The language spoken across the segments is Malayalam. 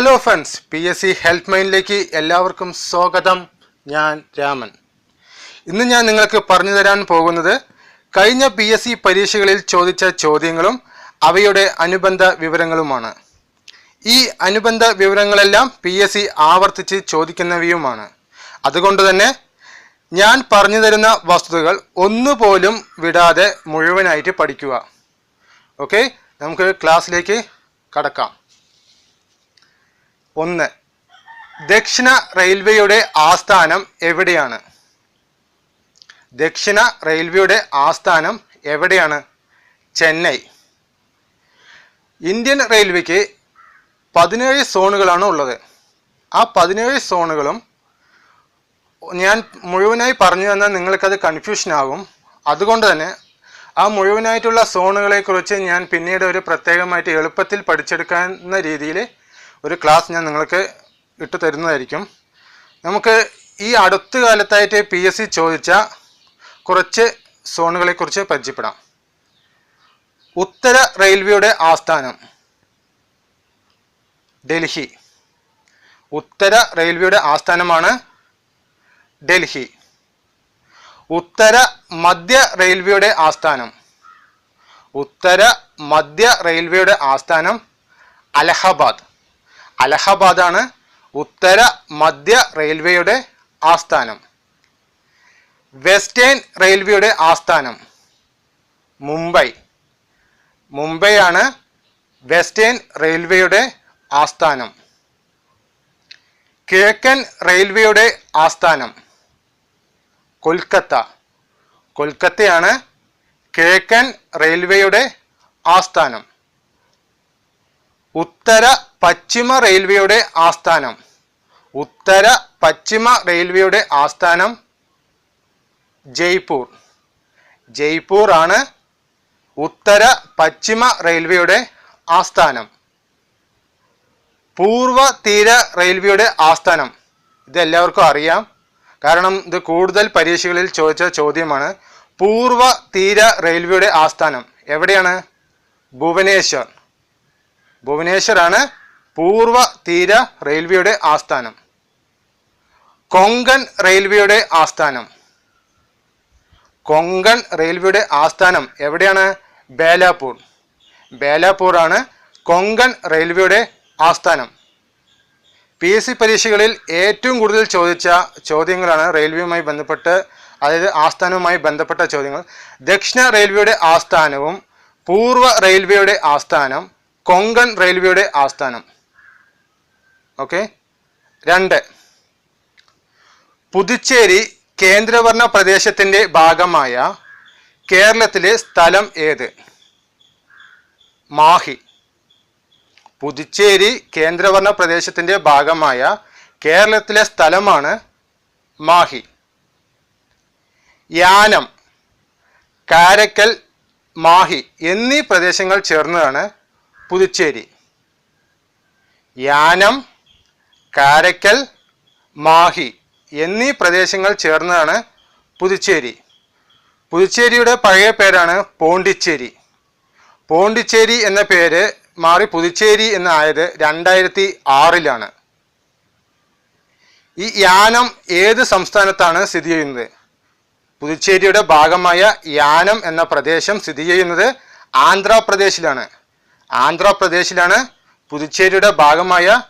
Hello friends P S C health മൈൻഡിലേക്ക് എല്ലാവർക്കും സ്വാഗതം. ഞാൻ രാമൻ. ഇന്ന് ഞാൻ നിങ്ങൾക്ക് പറഞ്ഞു തരാൻ പോകുന്നത് കഴിഞ്ഞ പി എസ് സി പരീക്ഷകളിൽ ചോദിച്ച ചോദ്യങ്ങളും അവയുടെ അനുബന്ധ വിവരങ്ങളുമാണ്. ഈ അനുബന്ധ വിവരങ്ങളെല്ലാം പി എസ് സി ആവർത്തിച്ച് ചോദിക്കുന്നവയുമാണ്. അതുകൊണ്ട് തന്നെ ഞാൻ പറഞ്ഞു തരുന്ന വസ്തുതകൾ ഒന്നുപോലും വിടാതെ മുഴുവനായിട്ട് പഠിക്കുക. ഓക്കെ നമുക്ക് ക്ലാസ്സിലേക്ക് കടക്കാം. ഒന്ന്. ദക്ഷിണ റെയിൽവേയുടെ ആസ്ഥാനം എവിടെയാണ്? ദക്ഷിണ റെയിൽവേയുടെ ആസ്ഥാനം എവിടെയാണ്? ചെന്നൈ. ഇന്ത്യൻ റെയിൽവേക്ക് പതിനേഴ് സോണുകളാണ് ഉള്ളത്. ആ പതിനേഴ് സോണുകളും ഞാൻ മുഴുവനായി പറഞ്ഞു തന്നാൽ നിങ്ങൾക്കത് കൺഫ്യൂഷൻ ആകും അതുകൊണ്ട് തന്നെ ആ മുഴുവനായിട്ടുള്ള സോണുകളെക്കുറിച്ച് ഞാൻ പിന്നീട് ഒരു പ്രത്യേകമായിട്ട് എളുപ്പത്തിൽ പഠിച്ചെടുക്കാവുന്ന രീതിയിൽ ഒരു ക്ലാസ് ഞാൻ നിങ്ങൾക്ക് ഇട്ടു തരുന്നതായിരിക്കും. നമുക്ക് ഈ അടുത്ത കാലത്തായിട്ട് പി എസ് സി ചോദിച്ച കുറച്ച് സോണുകളെക്കുറിച്ച് പരിചയപ്പെടാം. ഉത്തര റെയിൽവേയുടെ ആസ്ഥാനം. ഡൽഹി. ഉത്തര റെയിൽവേയുടെ ആസ്ഥാനമാണ് ഡൽഹി. ഉത്തര മധ്യ റെയിൽവേയുടെ ആസ്ഥാനം. ഉത്തര മധ്യ റെയിൽവേയുടെ ആസ്ഥാനം അലഹബാദ്. അലഹബാദാണ് ഉത്തര മധ്യ റെയിൽവേയുടെ ആസ്ഥാനം. വെസ്റ്റേൺ റെയിൽവേയുടെ ആസ്ഥാനം മുംബൈ. മുംബൈയാണ് വെസ്റ്റേൺ റെയിൽവേയുടെ ആസ്ഥാനം. കിഴക്കൻ റെയിൽവേയുടെ ആസ്ഥാനം കൊൽക്കത്ത. കൊൽക്കത്തയാണ് കിഴക്കൻ റെയിൽവേയുടെ ആസ്ഥാനം. ഉത്തര പശ്ചിമ റെയിൽവേയുടെ ആസ്ഥാനം. ഉത്തര പശ്ചിമ റെയിൽവേയുടെ ആസ്ഥാനം ജയ്പൂർ. ജയ്പൂർ ആണ് ഉത്തര പശ്ചിമ റെയിൽവേയുടെ ആസ്ഥാനം. പൂർവ തീര റെയിൽവേയുടെ ആസ്ഥാനം. ഇതെല്ലാവർക്കും അറിയാം. കാരണം ഇത് കൂടുതൽ പരീക്ഷകളിൽ ചോദിച്ച ചോദ്യമാണ്. പൂർവ തീര റെയിൽവേയുടെ ആസ്ഥാനം എവിടെയാണ്? ഭുവനേശ്വർ. ഭുവനേശ്വറാണ് പൂർവ തീര റെയിൽവേയുടെ ആസ്ഥാനം. കൊങ്കൺ റെയിൽവേയുടെ ആസ്ഥാനം. കൊങ്കൺ റെയിൽവേയുടെ ആസ്ഥാനം എവിടെയാണ്? ബേലാപൂർ. ബേലാപൂർ ആണ് കൊങ്കൺ റെയിൽവേയുടെ ആസ്ഥാനം. പി എസ് സി പരീക്ഷകളിൽ ഏറ്റവും കൂടുതൽ ചോദിച്ച ചോദ്യങ്ങളാണ് റെയിൽവേയുമായി ബന്ധപ്പെട്ട് അതായത് ആസ്ഥാനവുമായി ബന്ധപ്പെട്ട ചോദ്യങ്ങൾ. ദക്ഷിണ റെയിൽവേയുടെ ആസ്ഥാനവും പൂർവ റെയിൽവേയുടെ ആസ്ഥാനം കൊങ്കൺ റെയിൽവേയുടെ ആസ്ഥാനം. ഓക്കെ? രണ്ട്. പുതുച്ചേരി കേന്ദ്രഭരണ പ്രദേശത്തിന്റെ ഭാഗമായ കേരളത്തിലെ സ്ഥലം ഏത്? മാഹി. പുതുച്ചേരി കേന്ദ്രഭരണ പ്രദേശത്തിന്റെ ഭാഗമായ കേരളത്തിലെ സ്ഥലമാണ് മാഹി. യാനം കാരക്കൽ മാഹി എന്നീ പ്രദേശങ്ങൾ ചേർന്നതാണ് പുതുച്ചേരി. യാനം കാരക്കൽ മാഹി എന്നീ പ്രദേശങ്ങൾ ചേർന്നതാണ് പുതുച്ചേരി. പുതുച്ചേരിയുടെ പഴയ പേരാണ് പോണ്ടിച്ചേരി. പോണ്ടിച്ചേരി എന്ന പേര് മാറി പുതുച്ചേരി എന്നായത് രണ്ടായിരത്തി ആറിലാണ്. ഈ യാനം ഏത് സംസ്ഥാനത്താണ് സ്ഥിതി ചെയ്യുന്നത്? പുതുച്ചേരിയുടെ ഭാഗമായ യാനം എന്ന പ്രദേശം സ്ഥിതി ചെയ്യുന്നത് ആന്ധ്രാപ്രദേശിലാണ്. ആന്ധ്രാപ്രദേശിലാണ് പുതുച്ചേരിയുടെ ഭാഗമായ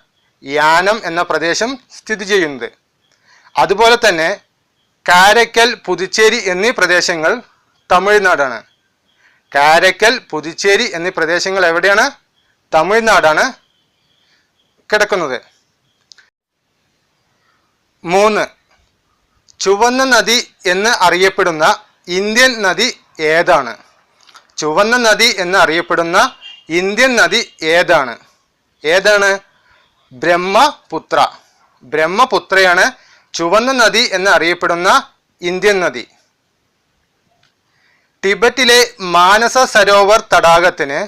യാനം എന്ന പ്രദേശം സ്ഥിതി ചെയ്യുന്നത്. അതുപോലെ തന്നെ കാരക്കൽ പുതുച്ചേരി എന്നീ പ്രദേശങ്ങൾ തമിഴ്നാടാണ്. കാരക്കൽ പുതുച്ചേരി എന്നീ പ്രദേശങ്ങൾ എവിടെയാണ്? തമിഴ്നാടാണ് കിടക്കുന്നത്. മൂന്ന്. ചുവന്ന നദി എന്ന് അറിയപ്പെടുന്ന ഇന്ത്യൻ നദി ഏതാണ്? ചുവന്ന നദി എന്ന് അറിയപ്പെടുന്ന ഇന്ത്യൻ നദി ഏതാണ്? ഏതാണ്? ബ്രഹ്മപുത്ര. ബ്രഹ്മപുത്രയാണ് ചുവന്ന നദി എന്ന് അറിയപ്പെടുന്ന ഇന്ത്യൻ നദി. ടിബറ്റിലെ മാനസ സരോവർ തടാകത്തിന്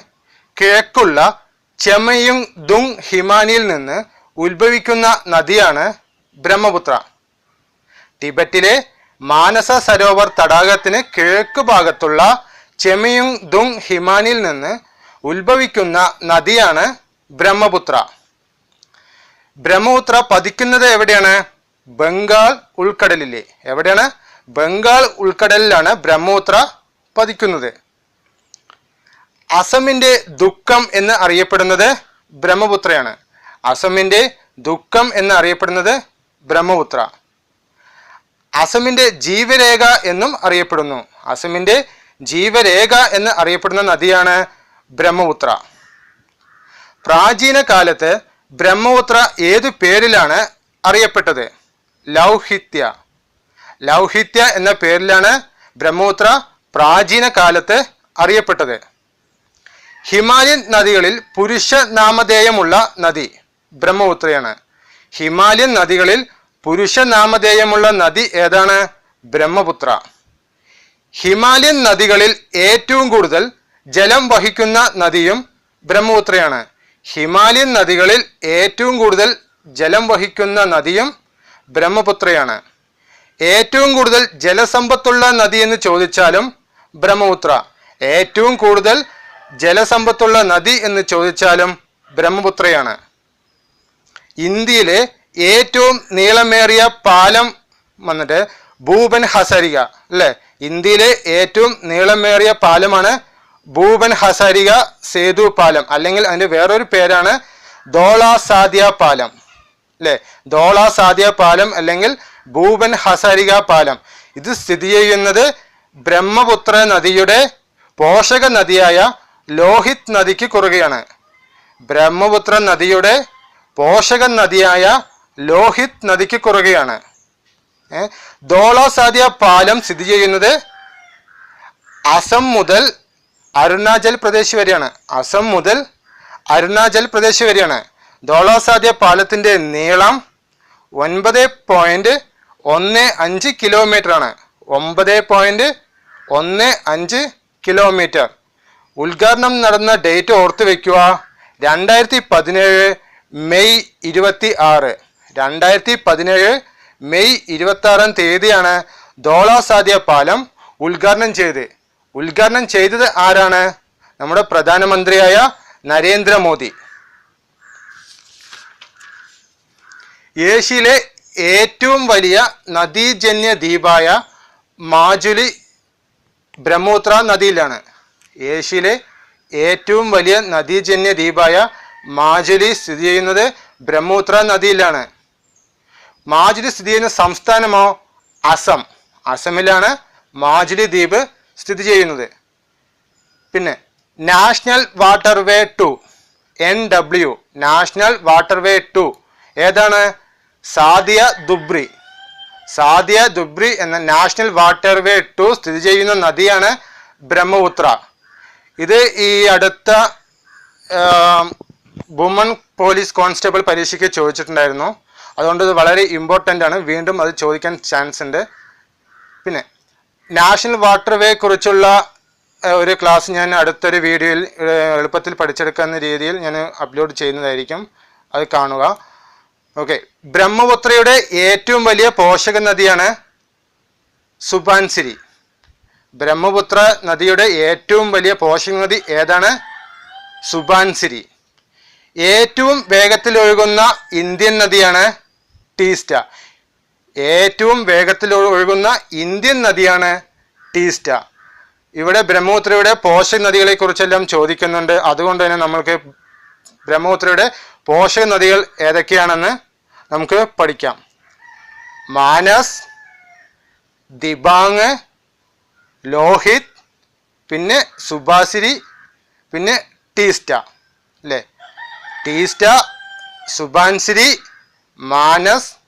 കിഴക്കുള്ള ചെമയും ദുങ് ഹിമാനിയിൽ നിന്ന് ഉത്ഭവിക്കുന്ന നദിയാണ് ബ്രഹ്മപുത്ര. ടിബറ്റിലെ മാനസ സരോവർ തടാകത്തിന് കിഴക്ക് ഭാഗത്തുള്ള ചെമയും ദുങ് ഹിമാനിയിൽ നിന്ന് ഉത്ഭവിക്കുന്ന നദിയാണ് ബ്രഹ്മപുത്ര. ബ്രഹ്മപുത്ര പതിക്കുന്നത് എവിടെയാണ്? ബംഗാൾ ഉൾക്കടലിലെ. എവിടെയാണ്? ബംഗാൾ ഉൾക്കടലിലാണ് ബ്രഹ്മപുത്ര പതിക്കുന്നത്. അസമിന്റെ ദുഃഖം എന്ന് അറിയപ്പെടുന്നത് ബ്രഹ്മപുത്രയാണ്. അസമിന്റെ ദുഃഖം എന്ന് അറിയപ്പെടുന്നത് ബ്രഹ്മപുത്ര. അസമിന്റെ ജീവരേഖ എന്നും അറിയപ്പെടുന്നു. അസമിന്റെ ജീവരേഖ എന്ന് അറിയപ്പെടുന്ന നദിയാണ് ബ്രഹ്മപുത്ര. പ്രാചീന കാലത്ത് ബ്രഹ്മപുത്ര ഏതു പേരിലാണ് അറിയപ്പെട്ടത്? ലൗഹിത്യ. ലൗഹിത്യ എന്ന പേരിലാണ് ബ്രഹ്മപുത്ര പ്രാചീന കാലത്ത് അറിയപ്പെട്ടത്. ഹിമാലയൻ നദികളിൽ പുരുഷ നാമധേയമുള്ള നദി ബ്രഹ്മപുത്രയാണ്. ഹിമാലയൻ നദികളിൽ പുരുഷ നാമധേയമുള്ള നദി ഏതാണ്? ബ്രഹ്മപുത്ര. ഹിമാലയൻ നദികളിൽ ഏറ്റവും കൂടുതൽ ജലം വഹിക്കുന്ന നദിയും ബ്രഹ്മപുത്രയാണ്. ഹിമാലയൻ നദികളിൽ ഏറ്റവും കൂടുതൽ ജലം വഹിക്കുന്ന നദിയും ബ്രഹ്മപുത്രയാണ്. ഏറ്റവും കൂടുതൽ ജലസമ്പത്തുള്ള നദി എന്ന് ചോദിച്ചാലും ബ്രഹ്മപുത്ര. ഏറ്റവും കൂടുതൽ ജലസമ്പത്തുള്ള നദി എന്ന് ചോദിച്ചാലും ബ്രഹ്മപുത്രയാണ്. ഇന്ത്യയിലെ ഏറ്റവും നീളമേറിയ പാലം വന്നിട്ട് ഭൂപൻ ഹസരിക അല്ലേ? ഇന്ത്യയിലെ ഏറ്റവും നീളമേറിയ പാലമാണ് ഭൂപൻ ഹസാരിക സേതു പാലം അല്ലെങ്കിൽ അതിന്റെ വേറൊരു പേരാണ് ധോള പാലം. അല്ലെ ധോള പാലം അല്ലെങ്കിൽ ഭൂപൻ ഹസാരിക പാലം. ഇത് സ്ഥിതി ചെയ്യുന്നത് ബ്രഹ്മപുത്ര നദിയുടെ പോഷക നദിയായ ലോഹിത് നദിക്ക് കുറുകയാണ്. ബ്രഹ്മപുത്ര നദിയുടെ പോഷക നദിയായ ലോഹിത് നദിക്ക് കുറുകയാണ്. ധോള സാദിയ പാലം സ്ഥിതി ചെയ്യുന്നത് അസം മുതൽ അരുണാചൽ പ്രദേശ് വരെയാണ്. അസം മുതൽ അരുണാചൽ പ്രദേശ് വരെയാണ്. ധോള പാലത്തിന്റെ നീളം ഒൻപത് പോയിന്റ് ഒന്ന് അഞ്ച് കിലോമീറ്റർ ആണ്. ഒമ്പത് പോയിന്റ് ഒന്ന് അഞ്ച് കിലോമീറ്റർ ഉദ്ഘാടനം നടന്ന ഡേറ്റ് ഓർത്ത് വെക്കുക. രണ്ടായിരത്തി പതിനേഴ് മെയ് ഇരുപത്തി ആറ് രണ്ടായിരത്തി പതിനേഴ് മെയ് ഇരുപത്തി ആറാം തീയതിയാണ് ധോള പാലം ഉദ്ഘാടനം ചെയ്ത് ഉദ്ഘാടനം ചെയ്തത് ആരാണ്? നമ്മുടെ പ്രധാനമന്ത്രിയായ നരേന്ദ്രമോദി. ഏഷ്യയിലെ ഏറ്റവും വലിയ നദീജന്യ ദ്വീപായ മാജുലി ബ്രഹ്മപുത്ര നദിയിലാണ്. ഏഷ്യയിലെ ഏറ്റവും വലിയ നദീജന്യ ദ്വീപായ മാജുലി സ്ഥിതി ചെയ്യുന്നത് ബ്രഹ്മപുത്ര നദിയിലാണ്. മാജുലി സ്ഥിതി ചെയ്യുന്ന സംസ്ഥാനമോ അസം. അസമിലാണ് മാജുലി ദ്വീപ് സ്ഥിതി ചെയ്യുന്നത്. പിന്നെ national waterway two N W national waterway two ഏതാണ്? സാദിയ ദുബ്രി. സാദിയ ദുബ്രി എന്ന നാഷണൽ വാട്ടർവേ ടു സ്ഥിതി ചെയ്യുന്ന നദിയാണ് ബ്രഹ്മപുത്ര. ഇത് ഈ അടുത്ത വുമൺ പോലീസ് കോൺസ്റ്റബിൾ പരീക്ഷയ്ക്ക് ചോദിച്ചിട്ടുണ്ടായിരുന്നു. അതുകൊണ്ട് ഇത് വളരെ ഇമ്പോർട്ടന്റ് ആണ്. വീണ്ടും അത് ചോദിക്കാൻ ചാൻസ് ഉണ്ട്. പിന്നെ നാഷണൽ വാട്ടർവേ കുറിച്ചുള്ള ഒരു ക്ലാസ് ഞാൻ അടുത്തൊരു വീഡിയോയിൽ എളുപ്പത്തിൽ പഠിച്ചെടുക്കുന്ന രീതിയിൽ ഞാൻ അപ്ലോഡ് ചെയ്യുന്നതായിരിക്കും. അത് കാണുക. ഓക്കെ. ബ്രഹ്മപുത്രയുടെ ഏറ്റവും വലിയ പോഷക നദിയാണ് സുബാൻസിരി. ബ്രഹ്മപുത്ര നദിയുടെ ഏറ്റവും വലിയ പോഷക നദി ഏതാണ്? സുബാൻസിരി. ഏറ്റവും വേഗത്തിൽ ഒഴുകുന്ന ഇന്ത്യൻ നദിയാണ് ടീസ്റ്റ. ഏറ്റവും വേഗത്തിൽ ഒഴുകുന്ന ഇന്ത്യൻ നദിയാണ് ടീസ്റ്റ. ഇവിടെ ബ്രഹ്മപുത്രയുടെ പോഷക നദികളെ കുറിച്ചെല്ലാം ചോദിക്കുന്നുണ്ട്. അതുകൊണ്ട് തന്നെ നമ്മൾക്ക് ബ്രഹ്മപുത്രയുടെ പോഷക നദികൾ ഏതൊക്കെയാണെന്ന് നമുക്ക് പഠിക്കാം. മാനസ് ദിബാങ് ലോഹിത് പിന്നെ സുബാസിരി പിന്നെ ടീസ്റ്റ. അല്ലേ? ടീസ്റ്റ സുബാൻസിരി മാനസ്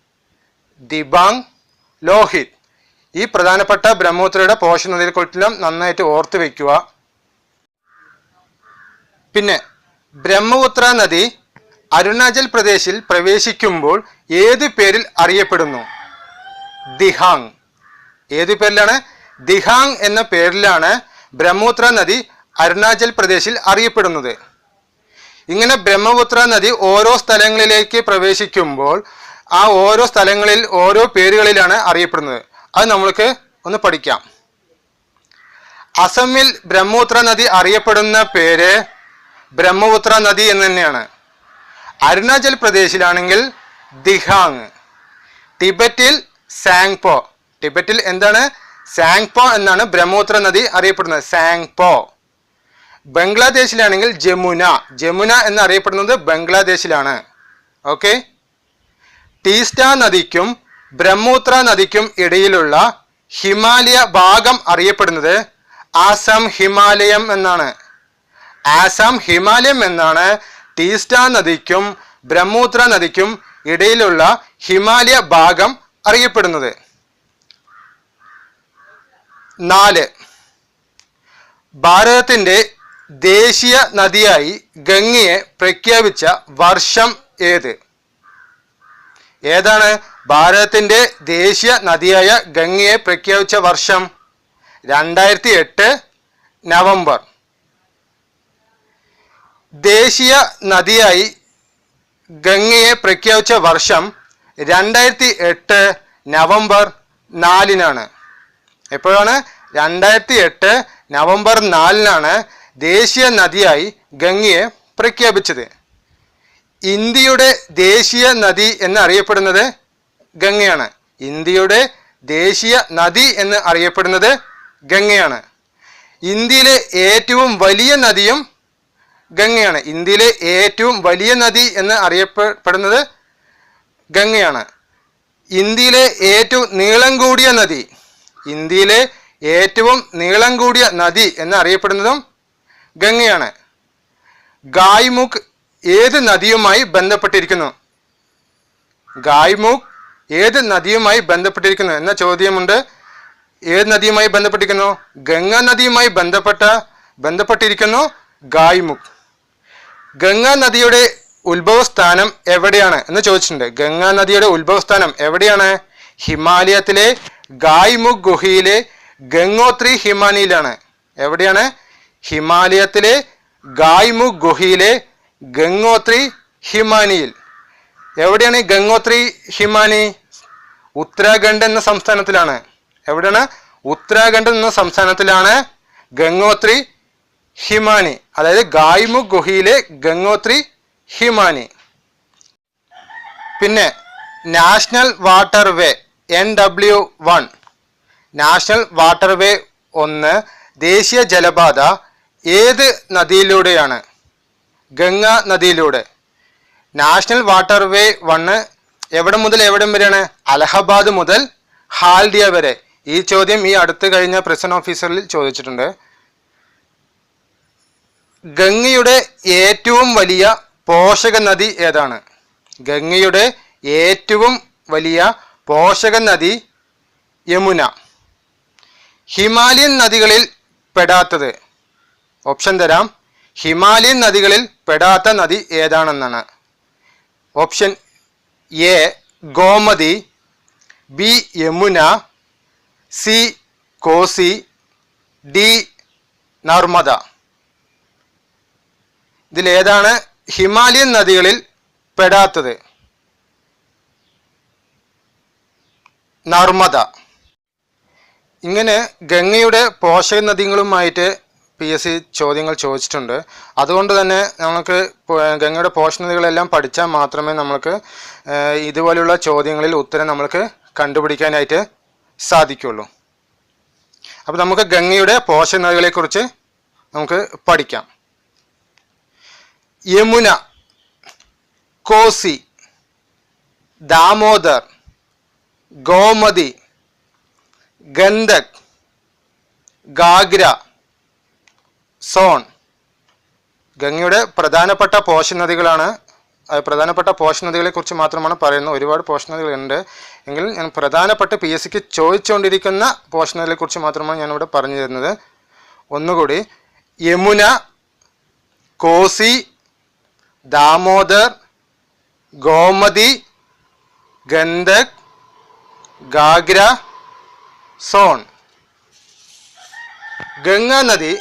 ദിബാങ് ലോഹിത്. ഈ പ്രധാനപ്പെട്ട ബ്രഹ്മപുത്രയുടെ പോഷക നദികളെക്കുറിച്ചെല്ലാം നന്നായിട്ട് ഓർത്തു വയ്ക്കുക. പിന്നെ ബ്രഹ്മപുത്ര നദി അരുണാചൽ പ്രദേശിൽ പ്രവേശിക്കുമ്പോൾ ഏത് പേരിൽ അറിയപ്പെടുന്നു? ദിഹാങ്. ഏത് പേരിലാണ്? ദിഹാങ് എന്ന പേരിലാണ് ബ്രഹ്മപുത്ര നദി അരുണാചൽ പ്രദേശിൽ അറിയപ്പെടുന്നത്. ഇങ്ങനെ ബ്രഹ്മപുത്ര നദി ഓരോ സ്ഥലങ്ങളിലേക്ക് പ്രവേശിക്കുമ്പോൾ ആ ഓരോ സ്ഥലങ്ങളിൽ ഓരോ പേരുകളിലാണ് അറിയപ്പെടുന്നത്. അത് നമ്മൾക്ക് ഒന്ന് പഠിക്കാം. അസമിൽ ബ്രഹ്മപുത്ര നദി അറിയപ്പെടുന്ന പേര് ബ്രഹ്മപുത്ര നദി എന്ന് തന്നെയാണ്. അരുണാചൽ പ്രദേശിലാണെങ്കിൽ ദിഹാങ്. ടിബറ്റിൽ സാങ്പോ. ടിബറ്റിൽ എന്താണ്? സാങ്പോ എന്നാണ് ബ്രഹ്മപുത്ര നദി അറിയപ്പെടുന്നത്. സാങ്പോ. ബംഗ്ലാദേശിലാണെങ്കിൽ ജമുന. ജമുന എന്നറിയപ്പെടുന്നത് ബംഗ്ലാദേശിലാണ്. ഓക്കെ? ടീസ്റ്റ നദിക്കും ബ്രഹ്മപുത്ര നദിക്കും ഇടയിലുള്ള ഹിമാലയ ഭാഗം അറിയപ്പെടുന്നത് ആസാം ഹിമാലയം എന്നാണ്. ആസാം ഹിമാലയം എന്നാണ് ടീസ്റ്റ നദിക്കും ബ്രഹ്മപുത്ര നദിക്കും ഇടയിലുള്ള ഹിമാലയ ഭാഗം അറിയപ്പെടുന്നത്. നാല്. ഭാരതത്തിന്റെ ദേശീയ നദിയായി ഗംഗയെ പ്രഖ്യാപിച്ച വർഷം ഏത്? ഏതാണ് ഭാരതത്തിന്റെ ദേശീയ നദിയായ ഗംഗയെ പ്രഖ്യാപിച്ച വർഷം? രണ്ടായിരത്തി എട്ട് നവംബർ. ദേശീയ നദിയായി ഗംഗയെ പ്രഖ്യാപിച്ച വർഷം രണ്ടായിരത്തി എട്ട് നവംബർ നാലിനാണ്. എപ്പോഴാണ്? രണ്ടായിരത്തി എട്ട് നവംബർ നാലിനാണ് ദേശീയ നദിയായി ഗംഗയെ പ്രഖ്യാപിച്ചത്. ഇന്ത്യയുടെ ദേശീയ നദി എന്ന് അറിയപ്പെടുന്നത് ഗംഗയാണ്. ഇന്ത്യയുടെ ദേശീയ നദി എന്ന് അറിയപ്പെടുന്നത് ഗംഗയാണ്. ഇന്ത്യയിലെ ഏറ്റവും വലിയ നദിയും ഗംഗയാണ്. ഇന്ത്യയിലെ ഏറ്റവും വലിയ നദി എന്ന് അറിയപ്പെടുന്നത് ഗംഗയാണ്. ഇന്ത്യയിലെ ഏറ്റവും നീളം കൂടിയ നദി. ഇന്ത്യയിലെ ഏറ്റവും നീളം കൂടിയ നദി എന്ന് അറിയപ്പെടുന്നതും ഗംഗയാണ്. ഗായ്മുഖ് ഏത് നദിയുമായി ബന്ധപ്പെട്ടിരിക്കുന്നു? ഗായ്മുഖ് ഏത് നദിയുമായി ബന്ധപ്പെട്ടിരിക്കുന്നു? എന്ന ചോദ്യമുണ്ട്. ഏത് നദിയുമായി ബന്ധപ്പെട്ടിരിക്കുന്നു? ഗംഗാ നദിയുമായി ബന്ധപ്പെട്ട ബന്ധപ്പെട്ടിരിക്കുന്നു ഗായ്മുഖ്. ഗംഗാ നദിയുടെ ഉത്ഭവസ്ഥാനം എവിടെയാണ്? എന്ന് ചോദിച്ചിട്ടുണ്ട്. ഗംഗാ നദിയുടെ ഉത്ഭവസ്ഥാനം എവിടെയാണ്? ഹിമാലയത്തിലെ ഗായ്മുഖ് ഗുഹയിലെ ഗംഗോത്രി ഹിമാനിയിലാണ്. എവിടെയാണ്? ഹിമാലയത്തിലെ ഗായ്മുഖ് ഗുഹയിലെ ഗംഗോത്രി ഹിമാനിയിൽ. എവിടെയാണ് ഈ ഗംഗോത്രി ഹിമാനി? ഉത്തരാഖണ്ഡ് എന്ന സംസ്ഥാനത്തിലാണ്. എവിടെയാണ്? ഉത്തരാഖണ്ഡ് എന്ന സംസ്ഥാനത്തിലാണ് ഗംഗോത്രി ഹിമാനി. അതായത് ഗായ്മു ഗുഹയിലെ ഗംഗോത്രി ഹിമാനി. പിന്നെ national water way N W one. National water way ഒന്ന് ദേശീയ ജലപാത ഏത് നദിയിലൂടെയാണ്? ഗംഗ നദിയിലൂടെ. നാഷണൽ വാട്ടർവേ വണ്ണ് എവിടെ മുതൽ എവിടം വരെയാണ്? അലഹബാദ് മുതൽ ഹാൽഡിയ വരെ. ഈ ചോദ്യം ഈ അടുത്ത് കഴിഞ്ഞ പ്രസന്റ് ഓഫീസറിൽ ചോദിച്ചിട്ടുണ്ട്. ഗംഗയുടെ ഏറ്റവും വലിയ പോഷക നദി ഏതാണ്? ഗംഗയുടെ ഏറ്റവും വലിയ പോഷക നദി യമുന. ഹിമാലയൻ നദികളിൽ പെടാത്തത്. ഓപ്ഷൻ തരാം. ഹിമാലയൻ നദികളിൽ പെടാത്ത നദി ഏതാണെന്നാണ്? Option A Gomti B Yamuna C Kosi D Narmada. ഇതിലേതാണ് ഹിമാലയൻ നദികളിൽ പെടാത്തത്? നർമ്മദ. ഇങ്ങനെ ഗംഗയുടെ പോഷക നദികളുമായിട്ട് പി എസ് സി ചോദ്യങ്ങൾ ചോദിച്ചിട്ടുണ്ട്. അതുകൊണ്ട് തന്നെ നമുക്ക് ഗംഗയുടെ പോഷണതകളെല്ലാം പഠിച്ചാൽ മാത്രമേ നമ്മൾക്ക് ഇതുപോലെയുള്ള ചോദ്യങ്ങളിൽ ഉത്തരം നമ്മൾക്ക് കണ്ടുപിടിക്കാനായിട്ട് സാധിക്കുള്ളൂ. അപ്പോൾ നമുക്ക് ഗംഗയുടെ പോഷണതകളെക്കുറിച്ച് നമുക്ക് പഠിക്കാം. യമുന കോസി ദാമോദർ ഗോമതി ഗന്ധക് ഗാഗ്ര സോൺ. ഗംഗയുടെ പ്രധാനപ്പെട്ട പോഷക നദികളാണ് പ്രധാനപ്പെട്ട പോഷക നദികളെ കുറിച്ച് മാത്രമാണ് പറയുന്നത്. ഒരുപാട് പോഷക നദികളുണ്ട് എങ്കിൽ ഞാൻ പ്രധാനപ്പെട്ട പി എസ് സിക്ക് ചോദിച്ചുകൊണ്ടിരിക്കുന്ന പോഷക നദികളെ കുറിച്ച് മാത്രമാണ് ഞാനിവിടെ പറഞ്ഞു തരുന്നത്. ഒന്നുകൂടി യമുന കോസി ദാമോദർ ഗോമതി ഗന്ധക് ഗാഗ്ര സോൺ. ഗംഗാ നദി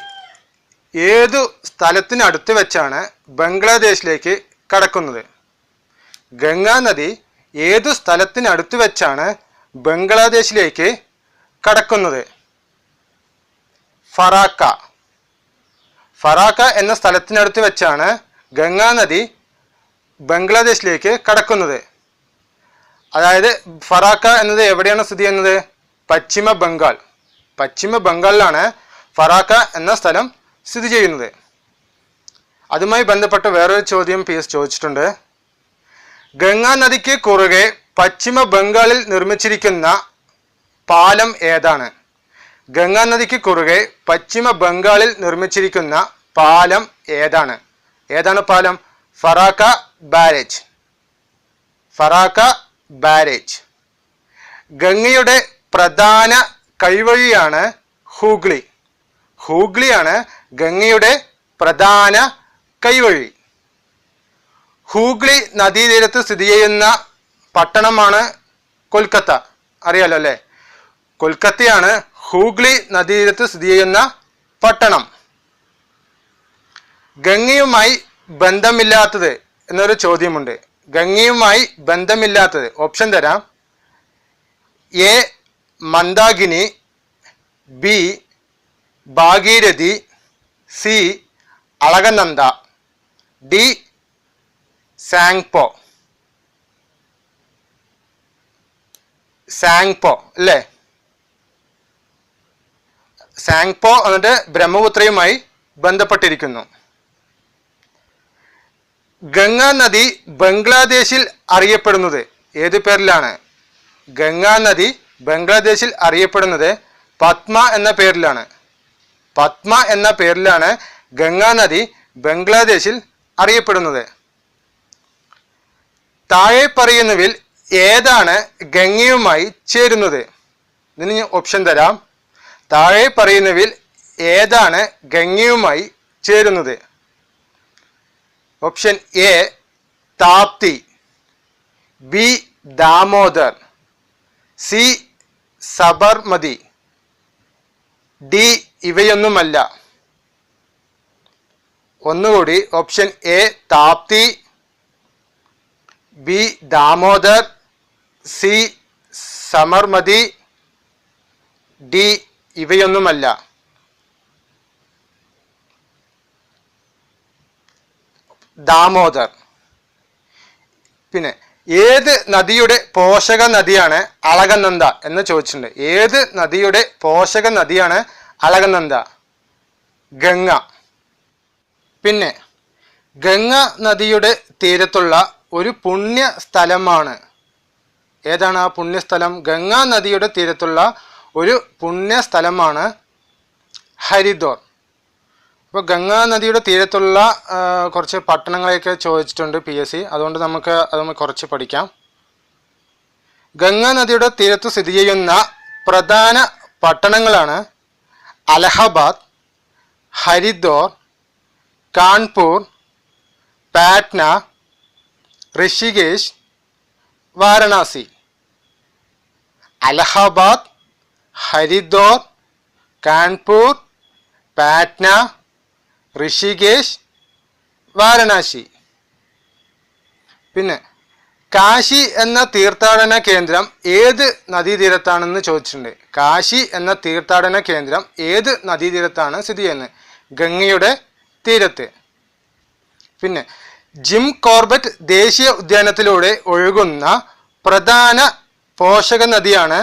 ഏതു സ്ഥലത്തിനടുത്ത് വെച്ചാണ് ബംഗ്ലാദേശിലേക്ക് കടക്കുന്നത്? ഗംഗാ നദി ഏതു സ്ഥലത്തിനടുത്ത് വെച്ചാണ് ബംഗ്ലാദേശിലേക്ക് കടക്കുന്നത്? ഫറാക്ക. ഫറാക്ക എന്ന സ്ഥലത്തിനടുത്ത് വെച്ചാണ് ഗംഗാ നദി ബംഗ്ലാദേശിലേക്ക് കടക്കുന്നത്. അതായത് ഫറാക്ക എന്നത് എവിടെയാണ് സ്ഥിതി ചെയ്യുന്നത്? പശ്ചിമ ബംഗാൾ. പശ്ചിമ ബംഗാളിലാണ് ഫറാക്ക എന്ന സ്ഥലം സ്ഥിതി ചെയ്യുന്നത്. അതുമായി ബന്ധപ്പെട്ട വേറൊരു ചോദ്യം പി എസ് ചോദിച്ചിട്ടുണ്ട്. ഗംഗാ നദിക്ക് കുറുകെ പശ്ചിമ ബംഗാളിൽ നിർമ്മിച്ചിരിക്കുന്ന പാലം ഏതാണ്? ഗംഗാ നദിക്ക് കുറുകെ പശ്ചിമ ബംഗാളിൽ നിർമ്മിച്ചിരിക്കുന്ന പാലം ഏതാണ്? ഏതാണ് പാലം? ഫറാക്ക ബാരേജ്. ഫറാക്ക ബാരേജ്. ഗംഗയുടെ പ്രധാന കൈവഴിയാണ് ഹൂഗ്ലി. ഹൂഗ്ലിയാണ് ഗംഗയുടെ പ്രധാന കൈവഴി. ഹൂഗ്ലി നദീതീരത്ത് സ്ഥിതി ചെയ്യുന്ന പട്ടണമാണ് കൊൽക്കത്ത. അറിയാലോ അല്ലേ? കൊൽക്കത്തയാണ് ഹൂഗ്ലി നദീതീരത്ത് സ്ഥിതി ചെയ്യുന്ന പട്ടണം. ഗംഗയുമായി ബന്ധമില്ലാത്തത് എന്നൊരു ചോദ്യമുണ്ട്. ഗംഗയുമായി ബന്ധമില്ലാത്തത്. ഓപ്ഷൻ തരാം. A Mandakini B Bhagirathi C Alaknanda D Tsangpo. Tsangpo അല്ലേ? സാങ്പോ എന്നിട്ട് ബ്രഹ്മപുത്രയുമായി ബന്ധപ്പെട്ടിരിക്കുന്നു. ഗംഗാ നദി ബംഗ്ലാദേശിൽ അറിയപ്പെടുന്നത് ഏത് പേരിലാണ്? ഗംഗാ നദി ബംഗ്ലാദേശിൽ അറിയപ്പെടുന്നത് പത്മ എന്ന പേരിലാണ്. പത്മ എന്ന പേരിലാണ് ഗംഗാ നദി ബംഗ്ലാദേശിൽ അറിയപ്പെടുന്നത്. താഴെ പറയുന്നവിൽ ഏതാണ് ഗംഗയുമായി ചേരുന്നത്? ഇതിന് ഞാൻ ഓപ്ഷൻ തരാം. താഴെ പറയുന്നവിൽ ഏതാണ് ഗംഗയുമായി ചേരുന്നത്? Option A Tapti. B Damodar. C Sabarmati. D ഇവയൊന്നുമല്ല. ഒന്നുകൂടി option A Tapti B Damodar C Sabarmati D ഇവയൊന്നുമല്ല. Damodar. പിന്നെ ഏത് നദിയുടെ പോഷക നദിയാണ് അളകനന്ദ എന്ന് ചോദിച്ചിട്ടുണ്ട്. ഏത് നദിയുടെ പോഷക നദിയാണ് അളകനന്ദ ഗംഗ. പിന്നെ ഗംഗ നദിയുടെ തീരത്തുള്ള ഒരു പുണ്യ സ്ഥലമാണ് ഏതാണ് ആ പുണ്യസ്ഥലം? ഗംഗാ നദിയുടെ തീരത്തുള്ള ഒരു പുണ്യ സ്ഥലമാണ് ഹരിദ്വാർ. അപ്പോൾ ഗംഗാ നദിയുടെ തീരത്തുള്ള കുറച്ച് പട്ടണങ്ങളെയൊക്കെ ചോദിച്ചിട്ടുണ്ട് പി എസ് സി. അതുകൊണ്ട് നമുക്ക് അത് കുറച്ച് പഠിക്കാം. ഗംഗാ നദിയുടെ തീരത്ത് സ്ഥിതി ചെയ്യുന്ന പ്രധാന പട്ടണങ്ങളാണ് അലഹബാദ് ഹരിദ്വാർ കാൺപൂർ പാറ്റ്ന ഋഷികേശ് വാരണാസി. അലഹബാദ് ഹരിദ്വാർ കാൺപൂർ പാറ്റ്ന ഋഷികേശ് വാരണാസി. പിന്നെ കാശി എന്ന തീർത്ഥാടന കേന്ദ്രം ഏത് നദീതീരത്താണെന്ന് ചോദിച്ചിട്ടുണ്ട്. കാശി എന്ന തീർത്ഥാടന കേന്ദ്രം ഏത് നദീതീരത്താണ് സ്ഥിതി ചെയ്യുന്നത്? ഗംഗയുടെ തീരത്ത്. പിന്നെ ജിം കോർബറ്റ് ദേശീയ ഉദ്യാനത്തിലൂടെ ഒഴുകുന്ന പ്രധാന പോഷക നദിയാണ്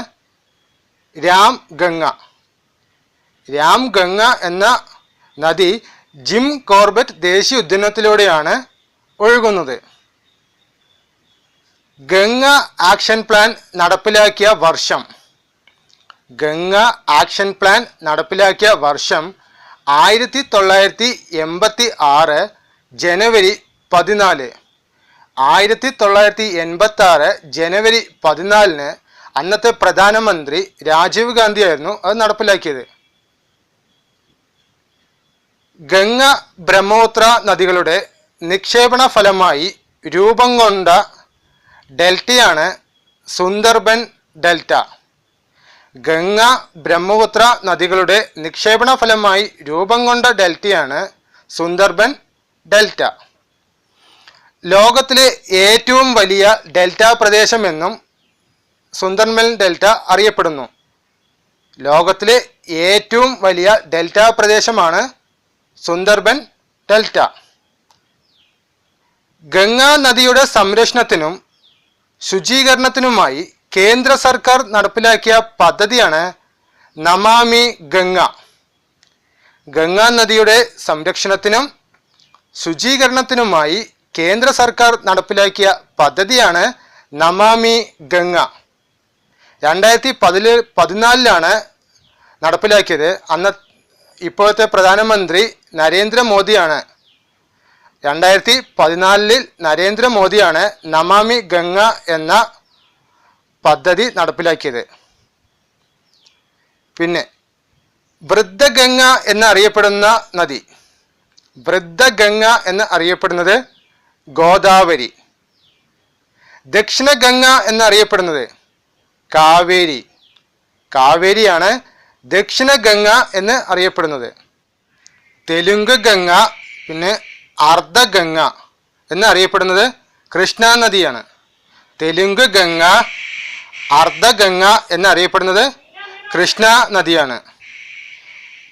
രാം ഗംഗ. രാം ഗംഗ എന്ന നദി ജിം കോർബറ്റ് ദേശീയ ഉദ്യാനത്തിലൂടെയാണ് ഒഴുകുന്നത്. ഗംഗ ആക്ഷൻ പ്ലാൻ നടപ്പിലാക്കിയ വർഷം. ഗംഗ ആക്ഷൻ പ്ലാൻ നടപ്പിലാക്കിയ വർഷം ആയിരത്തി തൊള്ളായിരത്തി എൺപത്തി ആറ് ജനുവരി പതിനാല്. ആയിരത്തി തൊള്ളായിരത്തി എൺപത്തി ആറ് ജനുവരി പതിനാലിന് അന്നത്തെ പ്രധാനമന്ത്രി രാജീവ് ഗാന്ധി ആയിരുന്നു അത് നടപ്പിലാക്കിയത്. ഗംഗ ബ്രഹ്മോത്ര നദികളുടെ നിക്ഷേപണ ഫലമായി രൂപം കൊണ്ട ഡെൽറ്റയാണ് സുന്ദർബൻ ഡെൽറ്റ. ഗംഗ ബ്രഹ്മപുത്ര നദികളുടെ നിക്ഷേപണ ഫലമായി രൂപം കൊണ്ട ഡെൽറ്റയാണ് സുന്ദർബൻ ഡെൽറ്റ. ലോകത്തിലെ ഏറ്റവും വലിയ ഡെൽറ്റ പ്രദേശം എന്നും സുന്ദർബൻ ഡെൽറ്റ അറിയപ്പെടുന്നു. ലോകത്തിലെ ഏറ്റവും വലിയ ഡെൽറ്റ പ്രദേശമാണ് സുന്ദർബൻ ഡെൽറ്റ. ഗംഗാ നദിയുടെ സംരക്ഷണത്തിനും ശുചീകരണത്തിനുമായി കേന്ദ്ര സർക്കാർ നടപ്പിലാക്കിയ പദ്ധതിയാണ് നമാമി ഗംഗ. ഗംഗാ നദിയുടെ സംരക്ഷണത്തിനും ശുചീകരണത്തിനുമായി കേന്ദ്ര സർക്കാർ നടപ്പിലാക്കിയ പദ്ധതിയാണ് നമാമി ഗംഗ. രണ്ടായിരത്തി പതിൽ പതിനാലിലാണ് നടപ്പിലാക്കിയത്. അന്ന് ഇപ്പോഴത്തെ പ്രധാനമന്ത്രി നരേന്ദ്രമോദിയാണ് രണ്ടായിരത്തി പതിനാലിൽ നരേന്ദ്രമോദിയാണ് നമാമി ഗംഗ എന്ന പദ്ധതി നടപ്പിലാക്കിയത്. പിന്നെ വൃദ്ധഗംഗ എന്നറിയപ്പെടുന്ന നദി. വൃദ്ധഗംഗ എന്ന് അറിയപ്പെടുന്നത് ഗോദാവരി. ദക്ഷിണഗംഗ എന്നറിയപ്പെടുന്നത് കാവേരി. കാവേരിയാണ് ദക്ഷിണഗംഗ എന്ന് അറിയപ്പെടുന്നത്. തെലുങ്ക് ഗംഗ പിന്നെ അർദ്ധഗംഗ എന്നറിയപ്പെടുന്നത് കൃഷ്ണ നദിയാണ് തെലുങ്ക് ഗംഗ അർദ്ധഗംഗ എന്നറിയപ്പെടുന്നത് കൃഷ്ണ നദിയാണ്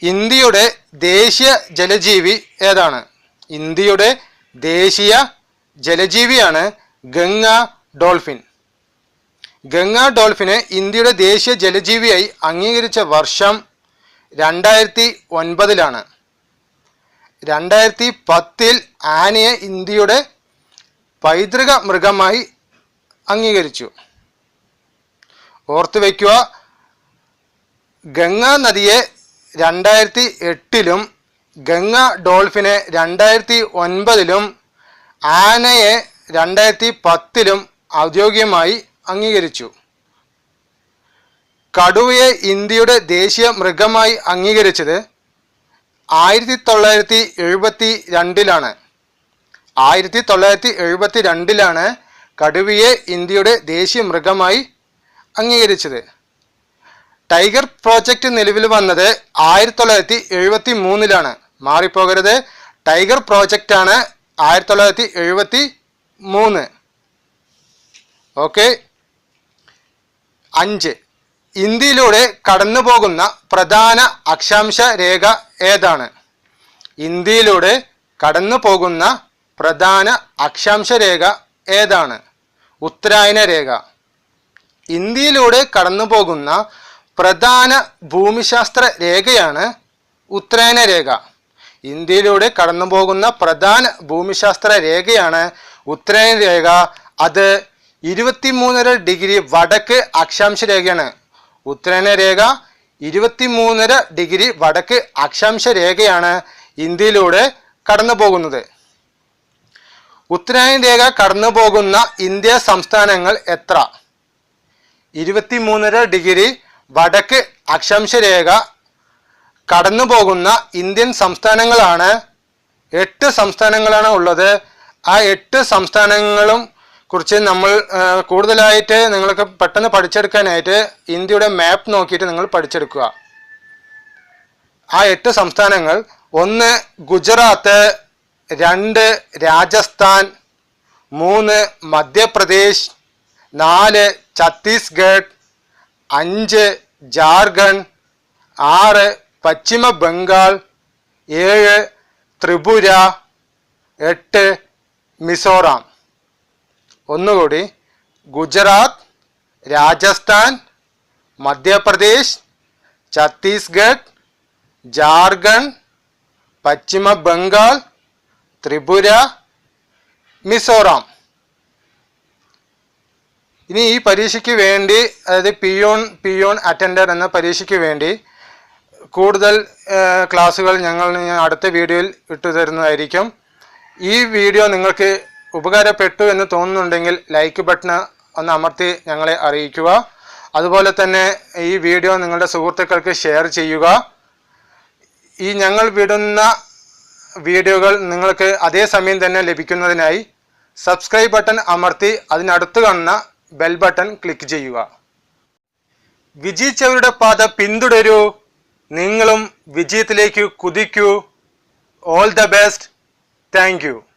ഇന്ത്യയുടെ ദേശീയ ജലജീവി ഏതാണ്? ഇന്ത്യയുടെ ദേശീയ ജലജീവിയാണ് ഗംഗ ഡോൾഫിൻ. ഗംഗ ഡോൾഫിനെ ഇന്ത്യയുടെ ദേശീയ ജലജീവിയായി അംഗീകരിച്ച വർഷം രണ്ടായിരത്തി ഒൻപതിലാണ്. രണ്ടായിരത്തി പത്തിൽ ആനയെ ഇന്ത്യയുടെ പൈതൃക മൃഗമായി അംഗീകരിച്ചു. ഓർത്തു വയ്ക്കുക ഗംഗാ നദിയെ രണ്ടായിരത്തി എട്ടിലും ഗംഗ ഡോൾഫിനെ രണ്ടായിരത്തി ഒൻപതിലും ആനയെ രണ്ടായിരത്തി പത്തിലും ഔദ്യോഗികമായി അംഗീകരിച്ചു. കടുവയെ ഇന്ത്യയുടെ ദേശീയ മൃഗമായി അംഗീകരിച്ചത് ആയിരത്തി തൊള്ളായിരത്തി എഴുപത്തി രണ്ടിലാണ് ആയിരത്തി തൊള്ളായിരത്തി എഴുപത്തി രണ്ടിലാണ് കടുവയെ ഇന്ത്യയുടെ ദേശീയ മൃഗമായി അംഗീകരിച്ചത്. ടൈഗർ പ്രോജക്റ്റ് നിലവിൽ വന്നത് ആയിരത്തി തൊള്ളായിരത്തി എഴുപത്തി മൂന്നിലാണ് മാറിപ്പോകരുത്. ടൈഗർ പ്രോജക്റ്റ് ആണ് ആയിരത്തി തൊള്ളായിരത്തി എഴുപത്തി മൂന്ന് ഓക്കെ. അഞ്ച്. ഇന്ത്യയിലൂടെ കടന്നു പോകുന്ന പ്രധാന അക്ഷാംശ രേഖ ഏതാണ്? ഇന്ത്യയിലൂടെ കടന്നു പോകുന്ന പ്രധാന അക്ഷാംശ രേഖ ഏതാണ്? ഉത്തരായന രേഖ. ഇന്ത്യയിലൂടെ കടന്നു പോകുന്ന പ്രധാന ഭൂമിശാസ്ത്ര രേഖയാണ് ഉത്തരായന രേഖ. ഇന്ത്യയിലൂടെ കടന്നു പോകുന്ന പ്രധാന ഭൂമിശാസ്ത്ര രേഖയാണ് ഉത്തരായന രേഖ. അത് ഇരുപത്തിമൂന്നര ഡിഗ്രി വടക്ക് അക്ഷാംശ രേഖയാണ്. ഉത്തരായന രേഖ ഇരുപത്തിമൂന്നര ഡിഗ്രി വടക്ക് അക്ഷാംശ രേഖയാണ് ഇന്ത്യയിലൂടെ കടന്നു പോകുന്നത് ഉത്തരായൻ രേഖ കടന്നു പോകുന്ന ഇന്ത്യ സംസ്ഥാനങ്ങൾ എത്ര? ഇരുപത്തിമൂന്നര ഡിഗ്രി വടക്ക് അക്ഷാംശ രേഖ കടന്നു പോകുന്ന ഇന്ത്യൻ സംസ്ഥാനങ്ങളാണ്. എട്ട് സംസ്ഥാനങ്ങളാണ് ഉള്ളത്. ആ എട്ട് സംസ്ഥാനങ്ങളും കുറിച്ച് നമ്മൾ കൂടുതലായിട്ട് നിങ്ങൾക്ക് പെട്ടെന്ന് പഠിച്ചെടുക്കാനായിട്ട് ഇന്ത്യയുടെ മാപ്പ് നോക്കിയിട്ട് നിങ്ങൾ പഠിച്ചെടുക്കുക. ആ എട്ട് സംസ്ഥാനങ്ങൾ ഒന്ന് ഗുജറാത്ത് രണ്ട് രാജസ്ഥാൻ മൂന്ന് മധ്യപ്രദേശ് നാല് ഛത്തീസ്ഗഡ് അഞ്ച് ജാർഖണ്ഡ് ആറ് പശ്ചിമ ബംഗാൾ ഏഴ് ത്രിപുര എട്ട് മിസോറാം. ഒന്നുകൂടി ഗുജറാത്ത് രാജസ്ഥാൻ മധ്യപ്രദേശ് ഛത്തീസ്ഗഡ് ജാർഖണ്ഡ് പശ്ചിമ ബംഗാൾ ത്രിപുര മിസോറാം. ഇനി ഈ പരീക്ഷയ്ക്ക് വേണ്ടി അതായത് പിയോൺ പിയോൺ അറ്റൻഡർ എന്ന പരീക്ഷയ്ക്ക് വേണ്ടി കൂടുതൽ ക്ലാസ്സുകൾ ഞങ്ങൾ അടുത്ത വീഡിയോയിൽ ഇട്ടു തരുന്നതായിരിക്കും ഈ വീഡിയോ നിങ്ങൾക്ക് ഉപകാരപ്പെട്ടു എന്ന് തോന്നുന്നുണ്ടെങ്കിൽ ലൈക്ക് ബട്ടൺ ഒന്ന് അമർത്തി ഞങ്ങളെ അറിയിക്കുക. അതുപോലെ തന്നെ ഈ വീഡിയോ നിങ്ങളുടെ സുഹൃത്തുക്കൾക്ക് ഷെയർ ചെയ്യുക. ഈ ഞങ്ങൾ വിടുന്ന വീഡിയോകൾ നിങ്ങൾക്ക് അതേ സമയം തന്നെ ലഭിക്കുന്നതിനായി സബ്സ്ക്രൈബ് ബട്ടൺ അമർത്തി അതിനടുത്ത് കാണുന്ന ബെൽ ബട്ടൺ ക്ലിക്ക് ചെയ്യുക. വിജയിച്ചവരുടെ പാത പിന്തുടരൂ. നിങ്ങളും വിജയത്തിലേക്ക് കുതിക്കൂ. All the best thank